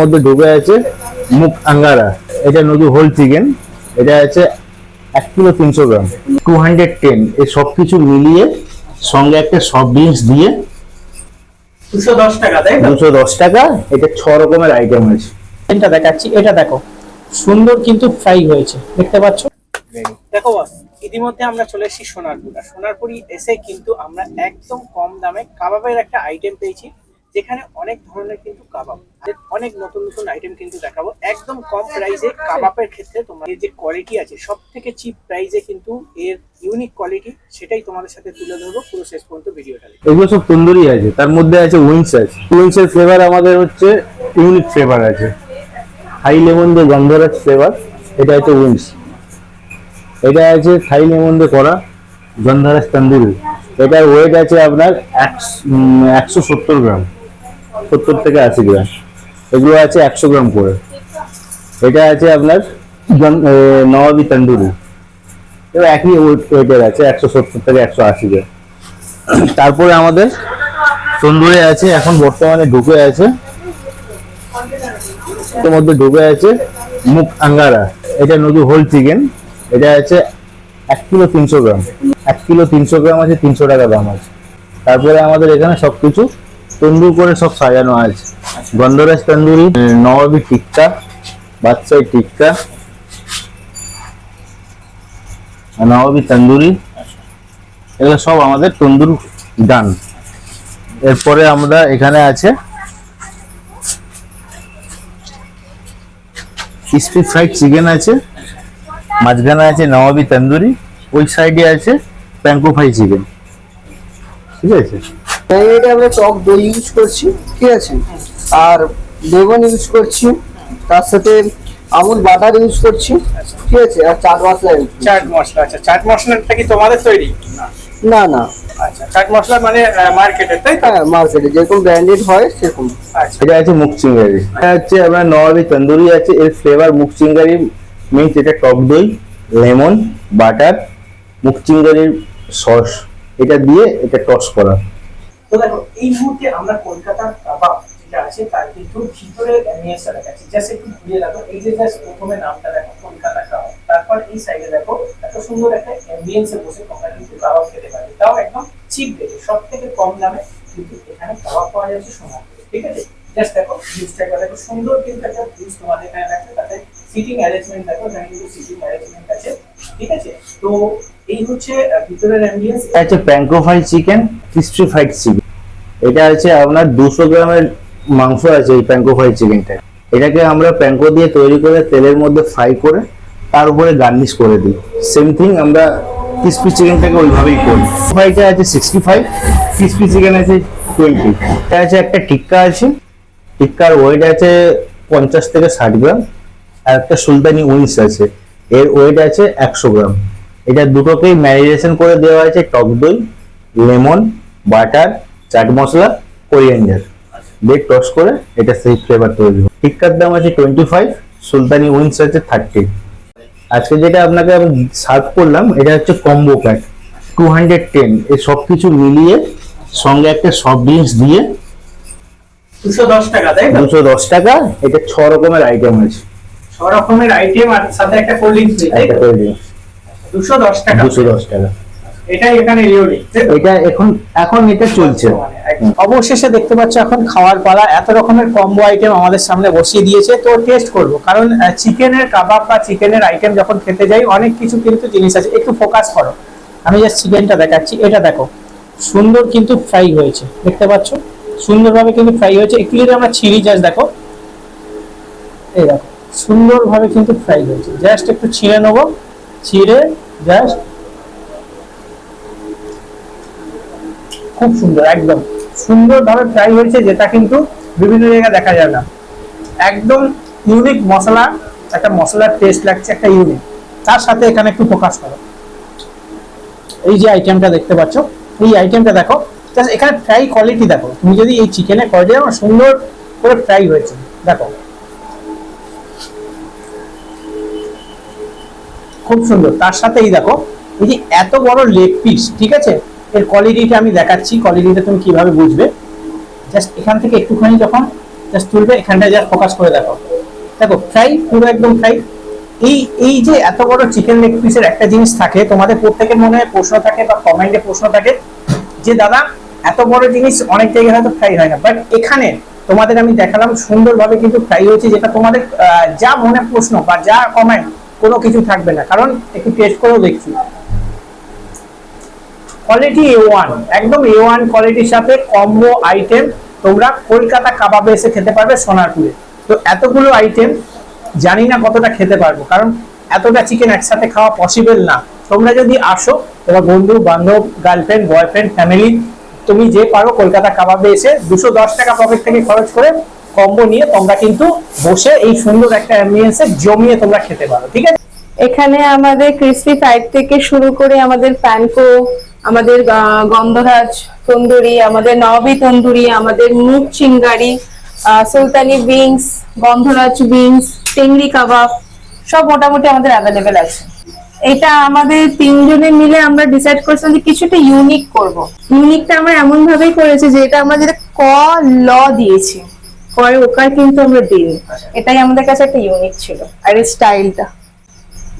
মধ্যে ঢুকে আছে মুখ আঙ্গারা। এটা নদী হোল চিকেন এটা আছে এক কিলো তিনশো গ্রাম। টু হান্ড্রেড টেন এই সব কিছু মিলিয়ে সঙ্গে একটা সব ড্রিঙ্কস দিয়ে দুশো দশ টাকা তাই দুশো দশ টাকা। এটা ছ রকমের আইটেম আছে এটা দেখাচ্ছি এটা দেখো। সুন্দর কিন্তু ফ্রাই হয়েছে। দেখতে পাচ্ছ? দেখো বস ইতিমধ্যে আমরা চলে এসেছি সোনারপুর। আর সোনারপুরি এসে কিন্তু আমরা একদম কম দামে কাবাবের একটা আইটেম পেয়েছি। যেখানে অনেক ধরনের কিন্তু কাবাব। অনেক নতুন নতুন আইটেম কিন্তু দেখাবো। একদম কম প্রাইসে কাবাবের ক্ষেত্রে তোমার যে কোয়ালিটি আছে সব থেকে চিপ প্রাইসে কিন্তু এর ইউনিক কোয়ালিটি সেটাই তোমাদের সাথে তুলে ধরবো পুরো শেষ পর্যন্ত ভিডিওটা এগুলো সব তন্দুরি আছে, তার মধ্যে আছে উইংস আছে। উইংস এর ফ্লেভার আমাদের হচ্ছে ইউনিক ফ্লেভার আছে। হাই লেমন দিয়ে গন্ধরাজ ফ্লেভার এটা হচ্ছে উইংস এটা আছে থাই লেমন দিয়ে করা গন্ধরাজ তন্দুরি। এটার ওয়েট আছে আপনার একশো সত্তর গ্রাম। সত্তর থেকে আশি গ্রাম। এগুলো আছে একশো গ্রাম করে। এটা আছে আপনার নবাবি এবার একই ওয়েটের আছে, একশো সত্তর থেকে একশো আশি গ্রাম। তারপরে আমাদের তন্দুরে আছে, এখন বর্তমানে ঢুকে আছে। এর মধ্যে ঢুকে আছে মুখ আঙ্গারা। এটা নদী হোল চিকেন এটা আছে এক কিলো তিনশো গ্রাম। এক কিলো তিনশো গ্রাম আছে, তিনশো টাকা দাম আছে। তারপরে আমাদের এখানে সবকিছু তন্দুর করে সব সাজানো আছে। গন্ধরাজ তন্দুরি নবাবি টিক্কা বাদশাহী টিক্কা নবাবি তন্দুরি। এগুলো সব আমাদের তন্দুর ডান এরপরে আমরা এখানে আছে ক্রিসপি ফ্রাইড চিকেন আছে মাঝখানে আছে নবাবি তন্দুরি ওই সাইডে আছে প্যাঙ্কো ফ্রাই চিকেন ঠিক আছে? এটা আমরা টক দই ইউজ করছি ঠিক আছে? আর লেমন ইউজ করছি তার সাথে আমুল বাটার ইউজ করছি ঠিক আছে? আর চাট মশলা চাট মশলা আচ্ছা চাট মশলাটা কি তোমাদের তৈরি? না। না আচ্ছা চাট মশলা মানে মার্কেটের তাই তো? হ্যাঁ মার্কেটে যেরকম ব্র্যান্ডেড হয় সেরকম। আচ্ছা। এটা আছে মুখ চিঙ্গারি এটা হচ্ছে আপনার নবাবি তন্দুরি আছে এর ফ্লেভার মুখ মিন্স এটা টক দই লেমন বাটার মুখ চিঙ্গারির সস। এটা দিয়ে এটা টস করা। তো দেখো, এই মুহূর্তে আমরা কলকাতার কাবাব যেটা আছে তার কিন্তু ভিতরে অ্যামিয়েন্সটা দেখাচ্ছি জাস্ট একটু ঘুরিয়ে দেখো, এই যে জাস্ট প্রথমে নামটা দেখো, কলকাতা কাবাব তারপর এই সাইডে দেখো, এত সুন্দর একটা অ্যাম্বিয়েন্সে বসে তোমরা কিন্তু কাবাব খেতে পারবে তাও একদম চিপ রেটে সব থেকে কম দামে কিন্তু এখানে কাবাব পাওয়া যাচ্ছে সোনারপুরে ঠিক আছে? জাস্ট দেখো ভিউজটা একবার দেখো, সুন্দর কিন্তু একটা ভিউজ তোমাদের এখানে দেখো, তাতে সিটিং অ্যারেঞ্জমেন্ট দেখো, এখানে কিন্তু সিটিং অ্যারেঞ্জমেন্ট আছে। ঠিক আছে? তো এই হচ্ছে ভিতরের অ্যাম্বিয়েন্স হচ্ছে panko fry chicken crispy fried chicken এটা আছে আপনার দুশো গ্রামের মাংস আছে এই প্যাঙ্কো ফ্রাই চিকেনটা এটাকে আমরা প্যাঙ্কো দিয়ে তৈরি করে তেলের মধ্যে ফ্রাই করে তার উপরে গার্নিশ করে দিই। সেম থিং আমরা ক্রিসপি চিকেনটাকে ওইভাবেই করি। ফ্রাইটা আছে সিক্সটি ফাইভ ক্রিসপি চিকেন আছে টোয়েন্টি এটা আছে একটা টিক্কা আছে। টিক্কার ওয়েট আছে পঞ্চাশ থেকে ষাট গ্রাম। আর একটা সুলতানি উইংস আছে। এর ওয়েট আছে একশো গ্রাম। এটা দুটোকেই ম্যারিনেশন করে দেওয়া আছে টক দই, lemon butter chaat masala coriander দিয়ে টস করে এটা সেই ফ্লেভার তৈরি হয় টিক্কার দাম আছে টোয়েন্টি ফাইভ সুলতানি উইন্স আছে থার্টি আজকে যেটা আপনাকে আমি সার্ভ করলাম এটা হচ্ছে combo pack two hundred ten এই সব কিছু মিলিয়ে সঙ্গে একটা সফট ড্রিঙ্কস দিয়ে দুশো দশ টাকা তাই দুশো দশ টাকা এটা ছ রকমের আইটেম আছে। ছ রকমের আইটেম আর সাথে একটা কোল্ড ড্রিঙ্কস একটা তো করে দুশো দশ টাকা। দুশো দশ টাকা। এটাই এখানে এটা এখন এখন এটা চলছে। অবশেষে দেখতে পাচ্ছ এখন খাওয়ার পালা এত রকমের কম্বো আইটেম আমাদের সামনে বসিয়ে দিয়েছে তো টেস্ট করব। কারণ চিকেনের কাবাব বা চিকেনের আইটেম যখন খেতে যাই অনেক কিছু কিন্তু জিনিস আছে। একটু ফোকাস করো। আমি জাস্ট চিকেনটা দেখাচ্ছি। এটা দেখো সুন্দর কিন্তু ফ্রাই হয়েছে দেখতে পাচ্ছ? সুন্দরভাবে কিন্তু ফ্রাই হয়েছে। একটু যদি আমরা ছিঁড়ি জাস্ট দেখো এই দেখো সুন্দরভাবে কিন্তু ফ্রাই হয়েছে। জাস্ট একটু ছিঁড়ে নেব। ছিঁড়ে জাস্ট খুব সুন্দর, একদম। সুন্দরভাবে ফ্রাই হয়েছে যেটা কিন্তু বিভিন্ন জায়গায় দেখা যায় না। একদম ইউনিক মশলা, একটা মশলার টেস্ট লাগছে, একটা ইউনিক তার সাথে এখানে একটু ফোকাস করো। এই যে আইটেমটা দেখতে পাচ্ছ, এই আইটেমটা দেখো জাস্ট এখানে ফ্রাই কোয়ালিটি দেখো। তুমি যদি এই চিকেনের কোয়ালিটি দেখো সুন্দর করে ফ্রাই হয়েছে। দেখো। খুব সুন্দর। তার সাথে এই দেখো, এই যে এত বড় লেগ পিস ঠিক আছে? এর কোয়ালিটিটা আমি দেখাচ্ছি। কোয়ালিটিটা তুমি কীভাবে বুঝবে? জাস্ট এখান থেকে একটুখানি যখন জাস্ট তুলবে, এখানটায় জাস্ট ফোকাস করে দেখো দেখো ফ্রাই পুরো একদম ফ্রাই এই এই যে এত বড় চিকেন লেগ পিসের একটা জিনিস থাকে, তোমাদের প্রত্যেকের মনে প্রশ্ন থাকে বা কমেন্টে প্রশ্ন থাকে যে, দাদা, এত বড় জিনিস অনেক জায়গায় হয়তো ফ্রাই হয় না। বাট এখানে তোমাদের আমি দেখালাম সুন্দরভাবে কিন্তু ফ্রাই হয়েছে, যেটা তোমাদের যা মনে প্রশ্ন বা যা কমেন্ট কোনো কিছু থাকবে না। কারণ একটু টেস্ট করেও দেখছি। কোয়ালিটি এ ওয়ান একদম এ ওয়ান কোয়ালিটির সাথে কম্বো আইটেম তোমরা কলকাতা কাবাবে এসে খেতে পারবে সোনারপুরে। তো এতগুলো আইটেম জানি না কতটা খেতে পারব, কারণ এতটা চিকেন একসাথে খাওয়া পসিবল না। তোমরা যদি আসো, তোমার বন্ধু, বান্ধব গার্লফ্রেন্ড বয়ফ্রেন্ড ফ্যামিলি তুমি যে পারো কলকাতা কাবাবে এসে দুশো দশ টাকা পকেট থেকে খরচ করে কম্বো নিয়ে তোমরা কিন্তু বসে এই সুন্দর একটা অ্যাম্বিয়েন্সে জমিয়ে তোমরা খেতে পারো, ঠিক আছে? এখানে আমাদের ক্রিসপি ফ্রাইড থেকে শুরু করে আমাদের প্যানকো আমাদের গন্ধরাজ তন্দুরি, আমাদের নবী তন্দুরি, আমাদের মুখ চিঙ্গারি সুলতানি উইংস গন্ধরাজ উইংস চিংড়ি কাবাব, সব মোটামুটি আমাদের অ্যাভেলেবেল আছে। এটা আমাদের তিনজনে মিলে আমরা ডিসাইড করেছিলাম যে কিছুটা ইউনিক করব। ইউনিকটা আমরা এমন ভাবেই করেছি যে এটা আমরা যেটা ক ল দিয়েছি। পরে ওকার কিন্তু আমরা দিইনি। এটাই আমাদের কাছে একটা ইউনিক ছিল। আর এই স্টাইলটা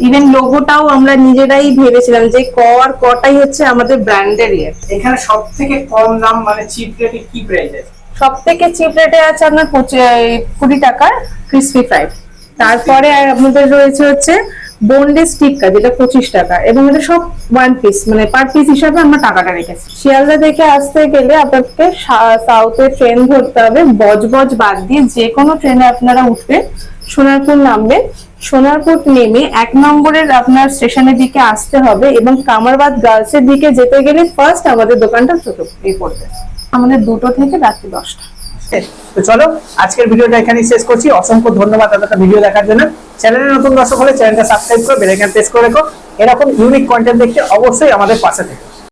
ইভেন লোগোটাও আমরা নিজেরাই ভেবেছিলাম যে ক আর কটাই হচ্ছে আমাদের ব্র্যান্ডের ইয়ে এখানে সব থেকে কম দাম মানে চিপ রেটে কি প্রাইস আছে? সব থেকে চিপ রেটে আছে আপনার কুড়ি টাকার ক্রিসপি ফ্রাইড তারপরে আমাদের আপনাদের রয়েছে হচ্ছে বোনলেস টিক্কা যেটা পঁচিশ টাকা, এবং এটা সব ওয়ান পিস মানে পার পিস হিসাবে আমরা টাকাটা রেখেছি। শিয়ালদা থেকে আসতে গেলে আপনাকে সাউথে ট্রেন ধরতে হবে, বজবজ বাদ দিয়ে যে কোনো ট্রেনে আপনারা উঠবেন সোনারপুর নামবেন সোনারপুর নেমে এক নম্বরের আপনার স্টেশনের দিকে আসতে হবে এবং কামারবাদ গার্লসের দিকে যেতে গেলে ফার্স্ট আমাদের দোকানটা ছোট পড়বে আমাদের দুটো থেকে রাত্রি দশটা। তো চলো, আজকের ভিডিওটা এখানেই শেষ করছি। অসংখ্য ধন্যবাদ আপনাদের ভিডিও দেখার জন্য। চ্যানেলে নতুন দর্শক হলে চ্যানেলটা সাবস্ক্রাইব করে বেল আইকন প্রেস করে রেখো। এরকম ইউনিক কন্টেন্ট দেখতে অবশ্যই আমাদের পাশে থেকে।